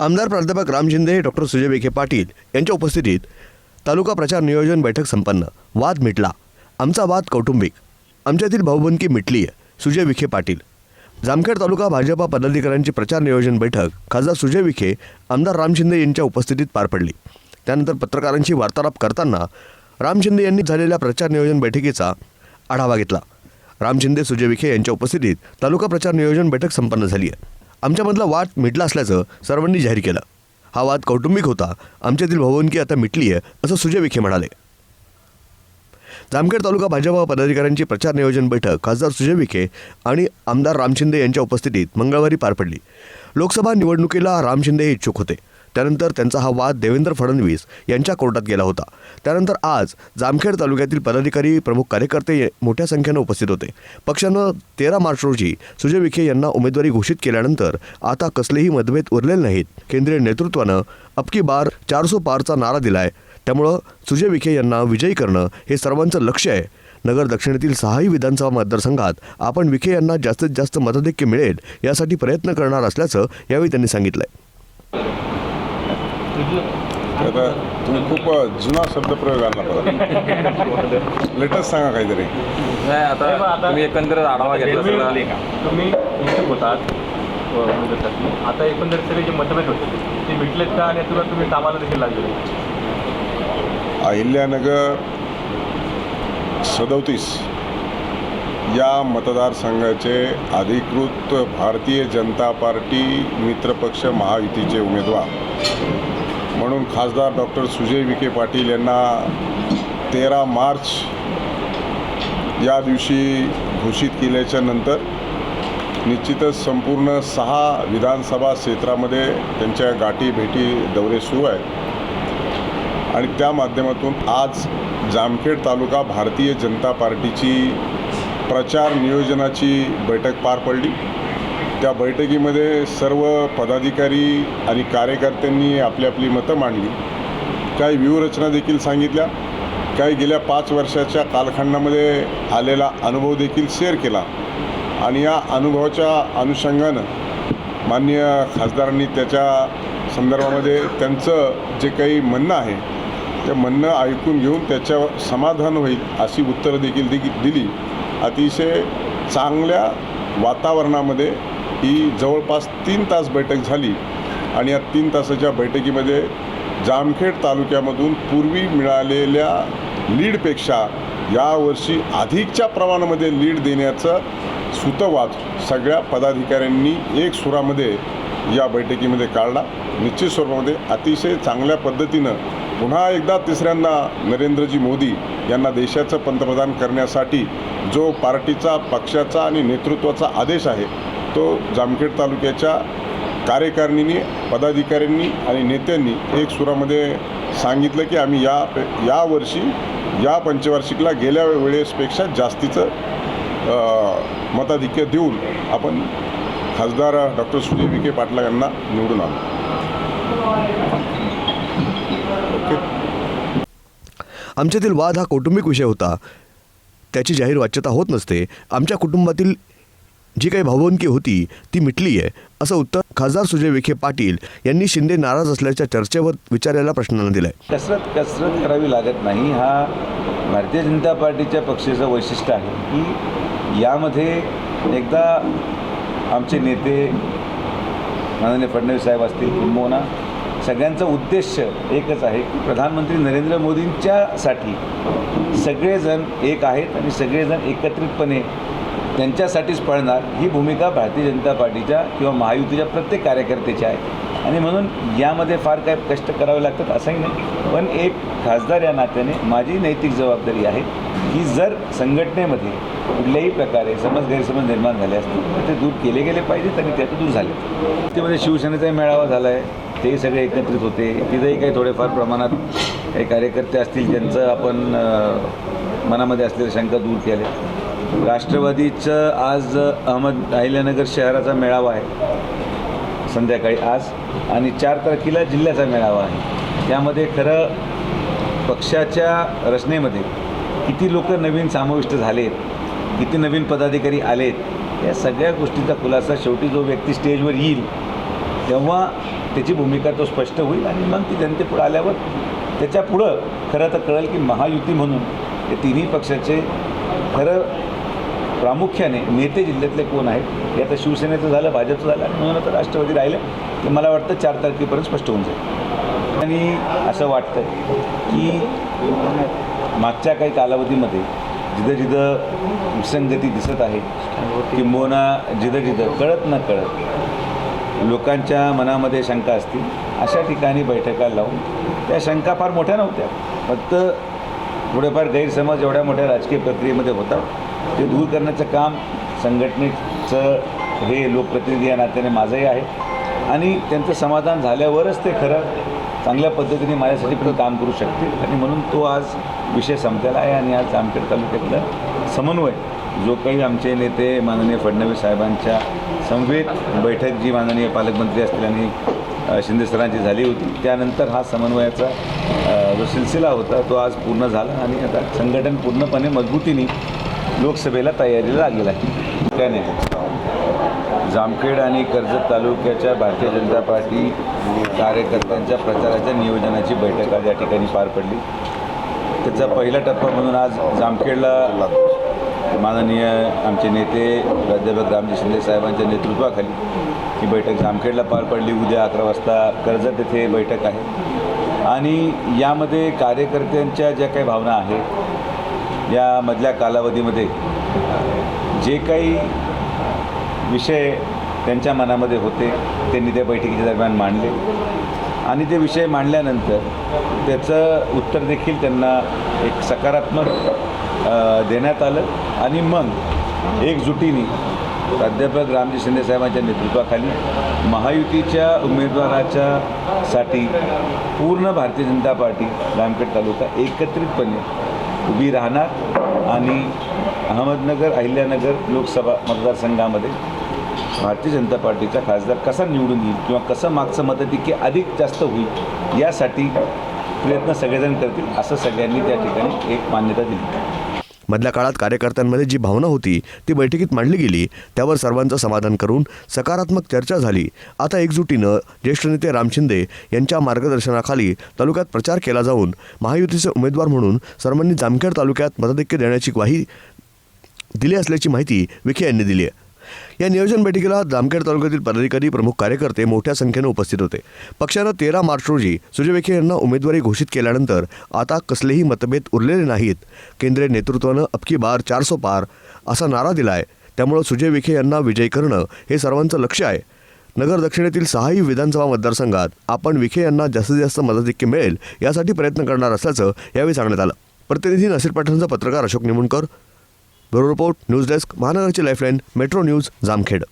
आमदार प्राध्यापक राम शिंदे डॉक्टर सुजय विखे पाटील यांच्या उपस्थितीत तालुका प्रचार नियोजन बैठक संपन्न. वाद मिटला. आमचा वाद कौटुंबिक. आमच्यातील भाऊबंदकी मिटली आहे सुजय विखे पाटील. जामखेड तालुका भाजपा पदाधिकाऱ्यांची प्रचार नियोजन बैठक खासदार सुजय विखे आमदार राम शिंदे यांच्या उपस्थितीत पार पडली. त्यानंतर पत्रकारांशी वार्तालाप करताना राम शिंदे यांनी झालेल्या प्रचार नियोजन बैठकीचा आढावा घेतला. राम शिंदे सुजय विखे यांच्या उपस्थितीत तालुका प्रचार नियोजन बैठक संपन्न झाली आहे आमच्यामधला वाद मिटला असल्याचं सर्वांनी जाहीर केलं. हा वाद कौटुंबिक होता. आमच्यातील भावनकी आता मिटली आहे असं सुजय विखे म्हणाले. जामखेड तालुका भाजपा पदाधिकाऱ्यांची प्रचार नियोजन बैठक खासदार सुजय विखे आणि आमदार राम शिंदे यांच्या उपस्थितीत मंगळवारी पार पडली. लोकसभा निवडणुकीला राम शिंदे हे इच्छुक होते. त्यानंतर त्यांचा हा वाद देवेंद्र फडणवीस यांच्या कोर्टात गेला होता. त्यानंतर आज जामखेड तालुक्यातील पदाधिकारी प्रमुख कार्यकर्ते मोठ्या संख्येनं उपस्थित होते. पक्षानं तेरा मार्च रोजी सुजय विखे यांना उमेदवारी घोषित केल्यानंतर आता कसलेही मतभेद उरलेले नाहीत. केंद्रीय नेतृत्वानं अबकी बार चारसो पारचा नारा दिलाय. त्यामुळं सुजय विखे यांना विजयी करणं हे सर्वांचं लक्ष आहे. नगर दक्षिणेतील सहाही विधानसभा मतदारसंघात आपण विखे यांना जास्तीत जास्त मतधिक्य मिळेल यासाठी प्रयत्न करणार असल्याचं यावेळी त्यांनी सांगितलंय. आता तुम्ही खूप जुना शब्दप्रयोग आणला परत. लेटेस्ट सांगा काहीतरी. नाही आता तुम्ही एकंदरीत आढावा घेतला तुम्ही होतात आता एकंदरीत सगळे जे मतभेद होते ते मिटलेत का? आणि तुला तुम्ही कामाला देखील लागले अहिल्यानगर सदोतीस या मतदारसंघाचे अधिकृत भारतीय जनता पार्टी मित्रपक्ष महायुतीचे उमेदवार. म्हणून खासदार डॉक्टर सुजय विखे पाटील यांना तेरा मार्च या दिवशी घोषित केल्याच्यानंतर निश्चितच संपूर्ण सहा विधानसभा क्षेत्रामध्ये त्यांच्या गाठी भेटी दौरे सुरू आहेत. आणि त्या माध्यमातून आज जामखेड तालुका भारतीय जनता पार्टीची प्रचार नियोजनाची बैठक पार पडली. त्या बैठकीमध्ये सर्व पदाधिकारी आणि कार्यकर्त्यांनी आपली आपली मतं मांडली. काही व्यूहरचना देखील सांगितल्या. काही गेल्या पाच वर्षाच्या कालखंडामध्ये आलेला अनुभव देखील शेअर केला. आणि या अनुभवाच्या अनुषंगानं माननीय खासदारांनी त्याच्या संदर्भामध्ये त्यांचं जे काही म्हणणं आहे ते म्हणणं ऐकून घेऊन त्याच्यावर समाधान होईल अशी उत्तरं देखील दिली. अतिशय चांगल्या वातावरणामध्ये ही जवळपास तीन तास बैठक झाली आणि या तीन तासाच्या बैठकीमध्ये जामखेड तालुक्यामधून पूर्वी मिळालेल्या लीडपेक्षा यावर्षी अधिकच्या प्रमाणामध्ये लीड देण्याचं सुतवाद सगळ्या पदाधिकाऱ्यांनी एक सुरामध्ये या बैठकीमध्ये काढला. निश्चित स्वरूपामध्ये अतिशय चांगल्या पद्धतीनं पुन्हा एकदा तिसऱ्यांदा नरेंद्रजी मोदी यांना देशाचं पंतप्रधान करण्यासाठी जो पार्टीचा पक्षाचा आणि नेतृत्वाचा आदेश आहे तो जामखेड तालुक्याच्या कार्यकारिणीने पदाधिकाऱ्यांनी आणि नेत्यांनी एक सुरामध्ये सांगितलं की आम्ही या यावर्षी या पंचवार्षिकला गेल्या वेळेसपेक्षा जास्तीचं मताधिक्य देऊन आपण खासदार डॉक्टर सुजय विखे पाटला यांना निवडून आलो ओके. आमच्यातील वाद हा कौटुंबिक विषय होता. त्याची जाहीर वाच्यता होत नसते. आमच्या कुटुंबातील जी काही भावनकी होती ती मिटली आहे असं उत्तर खासदार सुजय विखे पाटील यांनी शिंदे नाराज असल्याच्या चर्चेवर विचारलेल्या प्रश्नानं दिलं आहे कसरत कसरत करावी लागत नाही. हा भारतीय जनता पार्टीच्या पक्षाचं वैशिष्ट्य आहे की यामध्ये एकदा आमचे नेते माननीय फडणवीस साहेब असतील किंबहुना सगळ्यांचा उद्देश एकच आहे की प्रधानमंत्री नरेंद्र मोदींच्यासाठी सगळेजण एक आहेत आणि सगळेजण एकत्रितपणे त्यांच्यासाठीच पळणार ही भूमिका भारतीय जनता पार्टीच्या किंवा महायुतीच्या प्रत्येक कार्यकर्त्याची आहे. आणि म्हणून यामध्ये फार काय कष्ट करावे लागतात असंही नाही. पण एक खासदार या नात्याने माझी नैतिक जबाबदारी आहे की जर संघटनेमध्ये कुठल्याही प्रकारे समज गैरसमज निर्माण झाले असतील तर ते दूर केले गेले पाहिजेत आणि त्यात दूर झाले. त्यामध्ये शिवसेनेचाही मेळावा झाला आहे ते सगळे एकत्रित होते. तिथेही काही थोडेफार प्रमाणात काही कार्यकर्ते असतील ज्यांचं आपण मनामध्ये असलेल्या शंका दूर केले. राष्ट्रवादीचं आज अहमद अहिल्यानगर शहराचा मेळावा आहे. संध्याकाळी आज. आणि चार तारखेला जिल्ह्याचा मेळावा आहे. त्यामध्ये खरं पक्षाच्या रचनेमध्ये किती लोक नवीन समाविष्ट झालेत किती नवीन पदाधिकारी आलेत या सगळ्या गोष्टीचा खुलासा शेवटी जो व्यक्ती स्टेजवर येईल तेव्हा त्याची भूमिका तो स्पष्ट होईल आणि मग ती जनतेपुढं आल्यावर त्याच्या पुढं खरं तर कळेल की महायुती म्हणून या तिन्ही पक्षाचे खरं प्रामुख्याने नेते जिल्ह्यातले कोण आहेत? हे आता शिवसेनेचं झालं भाजपचं झालं आणि म्हणून आता राष्ट्रवादी राहिलं. ते मला वाटतं चार तारखेपर्यंत स्पष्ट होऊन जाईल. आणि असं वाटतं की मागच्या काही कालावधीमध्ये जिथं जिथं विसंगती दिसत आहे किंबोना जिथं जिथं कळत न कळत लोकांच्या मनामध्ये शंका असतील अशा ठिकाणी बैठका लावून त्या शंका फार मोठ्या नव्हत्या. फक्त थोडेफार गैरसमज एवढ्या मोठ्या राजकीय प्रक्रियेमध्ये होतात ते दूर करण्याचं काम संघटनेचं हे लोकप्रतिनिधी या नात्याने माझंही आहे. आणि त्यांचं समाधान झाल्यावरच ते खरं चांगल्या पद्धतीने माझ्यासाठी पण काम करू शकतील. आणि म्हणून तो आज विषय संपलेला आहे आणि आज जामखेड तालुक्यातलं समन्वय जो काही आमचे नेते माननीय फडणवीस साहेबांच्या समवेत बैठक जी माननीय पालकमंत्री असतील आणि शिंदे सरांची झाली होती त्यानंतर हा समन्वयाचा जो सिलसिला होता तो आज पूर्ण झाला. आणि आता संघटन पूर्णपणे मजबूतीने लोकसभेला तयारीला लागलेला आहे. त्याने जामखेड आणि कर्जत तालुक्याच्या भारतीय जनता पार्टी कार्यकर्त्यांच्या प्रचाराच्या नियोजनाची बैठक आज या ठिकाणी पार पडली. त्याचा पहिला टप्पा म्हणून आज जामखेडला माननीय आमचे नेते प्राध्यापक रामजी शिंदे साहेबांच्या नेतृत्वाखाली ही बैठक जामखेडला पार पडली. उद्या अकरा वाजता कर्जत येथे बैठक आहे. आणि यामध्ये कार्यकर्त्यांच्या ज्या काही भावना आहेत या मधल्या कालावधीमध्ये जे काही विषय त्यांच्या मनामध्ये होते त्यांनी त्या बैठकीच्या दरम्यान मांडले. आणि ते विषय मांडल्यानंतर त्याचं उत्तर देखील त्यांना एक सकारात्मक देण्यात आलं. आणि मग एकजुटीने प्राध्यापक रामजी शिंदे साहेबांच्या नेतृत्वाखाली महायुतीच्या उमेदवाराच्या साठी पूर्ण भारतीय जनता पार्टी रामखेड तालुका एकत्रितपणे उभी राहणार आणि अहमदनगर अहिल्यानगर लोकसभा मतदारसंघामध्ये भारतीय जनता पार्टीचा खासदार कसा निवडून येईल किंवा कसं मागचं मतधिक्य अधिक जास्त होईल यासाठी प्रयत्न सगळेजण करतील असं सगळ्यांनी त्या ठिकाणी एक मान्यता दिली. मधल्या काळात कार्यकर्त्यांमध्ये जी भावना होती ती बैठकीत मांडली गेली. त्यावर सर्वांचं समाधान करून सकारात्मक चर्चा झाली. आता एकजुटीनं ज्येष्ठ नेते राम शिंदे यांच्या मार्गदर्शनाखाली तालुक्यात प्रचार केला जाऊन महायुतीचे उमेदवार म्हणून सर्वांनी जामखेड तालुक्यात मताधिक्य देण्याची ग्वाही दिली असल्याची माहिती विखे यांनी दिली आहे. या नियोजन बैठकीला जामखेड तालुक्यातील पदाधिकारी प्रमुख कार्यकर्ते मोठ्या संख्येनं उपस्थित होते. पक्षानं तेरा मार्च रोजी सुजय विखे यांना उमेदवारी घोषित केल्यानंतर आता कसलेही मतभेद उरलेले नाहीत. केंद्रीय नेतृत्वानं अबकी बार चारसो पार असा नारा दिला आहे त्यामुळं सुजय विखे यांना विजयी करणं हे सर्वांचं लक्ष आहे. नगर दक्षिणेतील सहाही विधानसभा मतदारसंघात आपण विखे यांना जास्तीत जास्त मदतिक्य मिळेल यासाठी प्रयत्न करणार असल्याचं यावेळी सांगण्यात आलं. प्रतिनिधी नसीर पाटलांचा पत्रकार Ashok Nimunkar. Bureau report news desk महानगरची lifeline metro news Jamkhed.